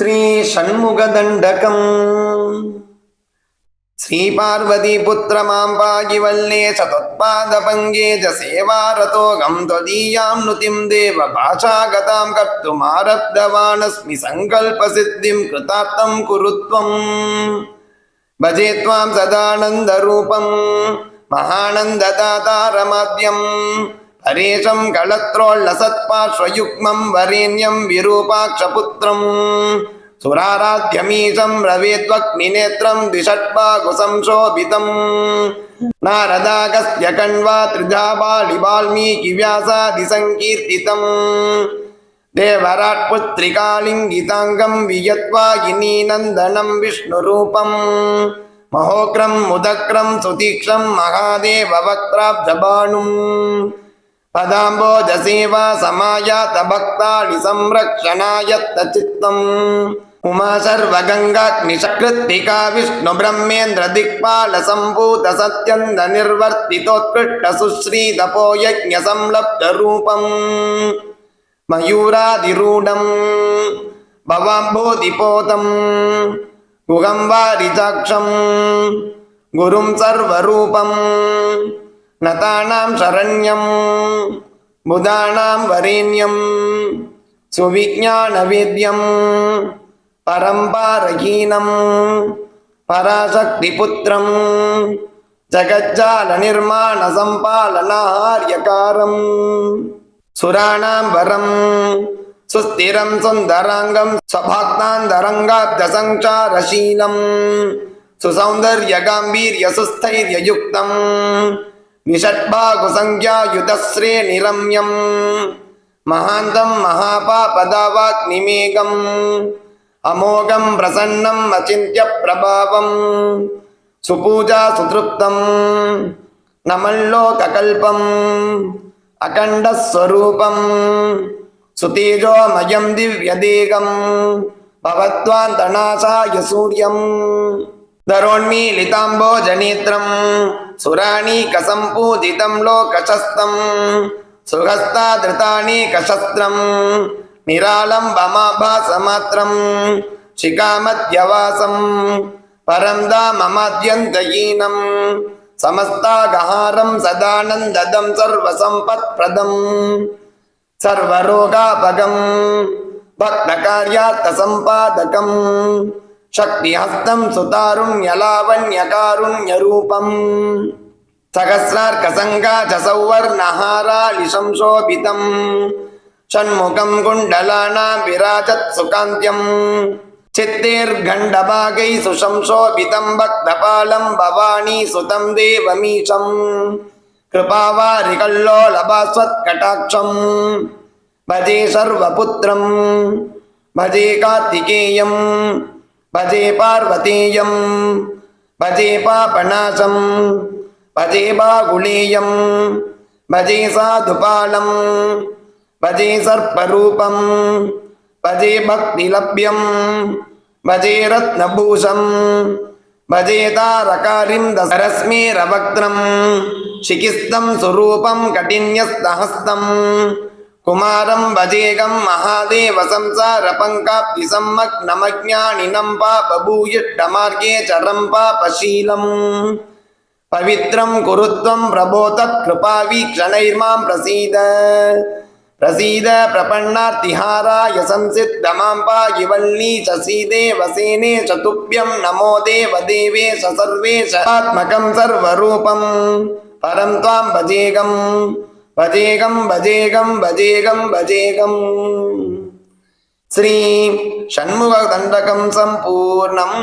श्रीषण्मुखदण्डकम् श्रीपार्वतीपुत्रमाम्बागिवल्ले चतुत्पादपङ्गे च सेवारतोऽहं त्वदीयां नुतिं देवभाषागतां कर्तुमारब्धवानस्मि सङ्कल्पसिद्धिं कृतार्थं कुरु त्वं भजे त्वां सदानन्दरूपं महानन्ददातारमाद्यम् ஹரீஷம் களத்ரோல் நசத்பாஸ்வயுக்மம் வரேண்யம் விரூபாட்சபுத்திரம் சுராராத்யமீசம் ரவேத்வக்னிநேத்திரம் திஷட்பாகுசம்சோபிதம் நாரதாகஸ்ய கண்வா திரிஜாபாலி வால்மீகி வியாசாதிசங்கீர்த்திதம் தேவராட்புத்திரிகாலிங்கிதாங்கம் வியத்வாயினி நந்தனம் விஷ்ணுரூபம் மகோக்ரம் முதக்ரம் சுதீக்ஷம் மகாதேவ வக்ராப்தபானும் पदाम्बोजसेवा समायात भक्ताणि संरक्षणायत्तचित्तम् उमा सर्वगङ्गाग्निशकृत्तिका विष्णुब्रह्मेन्द्रदिक्पालसम्भूतसत्यन्दनिर्वर्तितोत्कृष्टसुश्रीदपो यज्ञसंलब्धरूपम् मयूरादिरूढम् भवाम्भोधिपोतम् गुहं वारिचाक्षम् गुरुं सर्वरूपम् நதானாம் சரண்யம் புதானாம் வரேண்யம் சுவிஜானவேத்யம் பரம்பாரகீனம் பராசக்தி புத்திரம் ஜகஜால நிர்மாண சம்பாலனாரியகாரம் சுராணாம் வரம் சுஸ்திரம் சுந்தராங்கம் ஸ்வபாக்தாந்தரங்காப்தசங்காரசீலம் சுசௌந்தர்ய காம்பீரிய சுஸ்தைரியயுக்தம் निषट्पाकुसङ्ख्यायुतश्रेनिरम्यम् महान्तं महापापदावाग्निमेघम् अमोघं प्रसन्नम् अचिन्त्यप्रभावम् सुपूजा सुतृप्तम् नमल्लोककल्पम् अखण्डस्वरूपम् सुतेजोमयं दिव्यदेगम् भवत्वान्तनाशाय सूर्यम् ధరోన్మీ లితాంబోజనేత్రం సురాణి కసం పూజితం కసంపూజితం లోకశస్తం. సుహస్తాధృతాని కశస్త్రం. నిరాళంబమాభాసమాత్రం శిఖామధ్యవాసం పరం దామమాద్యంతయీనం. సమస్తాగహారం సదానందదం సర్వసంపత్ప్రదం. సర్వరోగాపగం. భక్తకార్యార్థసంపాదకం சக்திஹஸ்தம் சுதாரும் யலாவன் யகாரும் யரூபம் சகசிரார்க்கசங்கா சசௌவர் நஹாரா லிசம்சோபிதம் ஷண்முகம் குண்டலானா விராஜத் சுகாந்தியம் சித்தேர்கண்டபாகை சுசம்சோபிதம் பக்தபாலம் பவானி சுதம் தேவமீசம் कृपावारिकल्लोलभास्वत्कटाक्षं भजे सर्वपुत्रं भजे कार्तिकेयम् பஜே பார்வதீயம் பஜே பாபநாசம் பஜே பாகுலீயம் பஜே சாதுபாலம் பஜே சர்ப்பரூபம் பஜே பக்திலப்யம் பஜே ரத்னபூஷம் பஜே தாரகாரிம் தசரஸ்மீரவக்ரம் சிகிஸ்தம் சுரூபம் கடின்யஸ்தஹஸ்தம். குமாரம் வஜேகம் மகாதேவசம்சாரபங்காப்தி சம்மக் நமஜானினம் பா பபூயிட்டமார்கே சரம் பா பசீலம் பவித்ரம் குருத்வம் பிரபோத கிருபா வீக்ஷணைர்மாம் பிரசீத. பிரசீத பிரபன்னார்த்திஹாராய சம்சித்தமாம் பா இவல்லி சசீதே வசேனே சதுப்யம் நமோ தேவ தேவே சர்வே சத்மகம் சர்வரூபம். பரம் துவாம் பஜேகம் பதேகம் பதேகம் பதேகம் பதேகம் ஸ்ரீ ஷண்முக தண்டகம் சம்பூர்ணம்.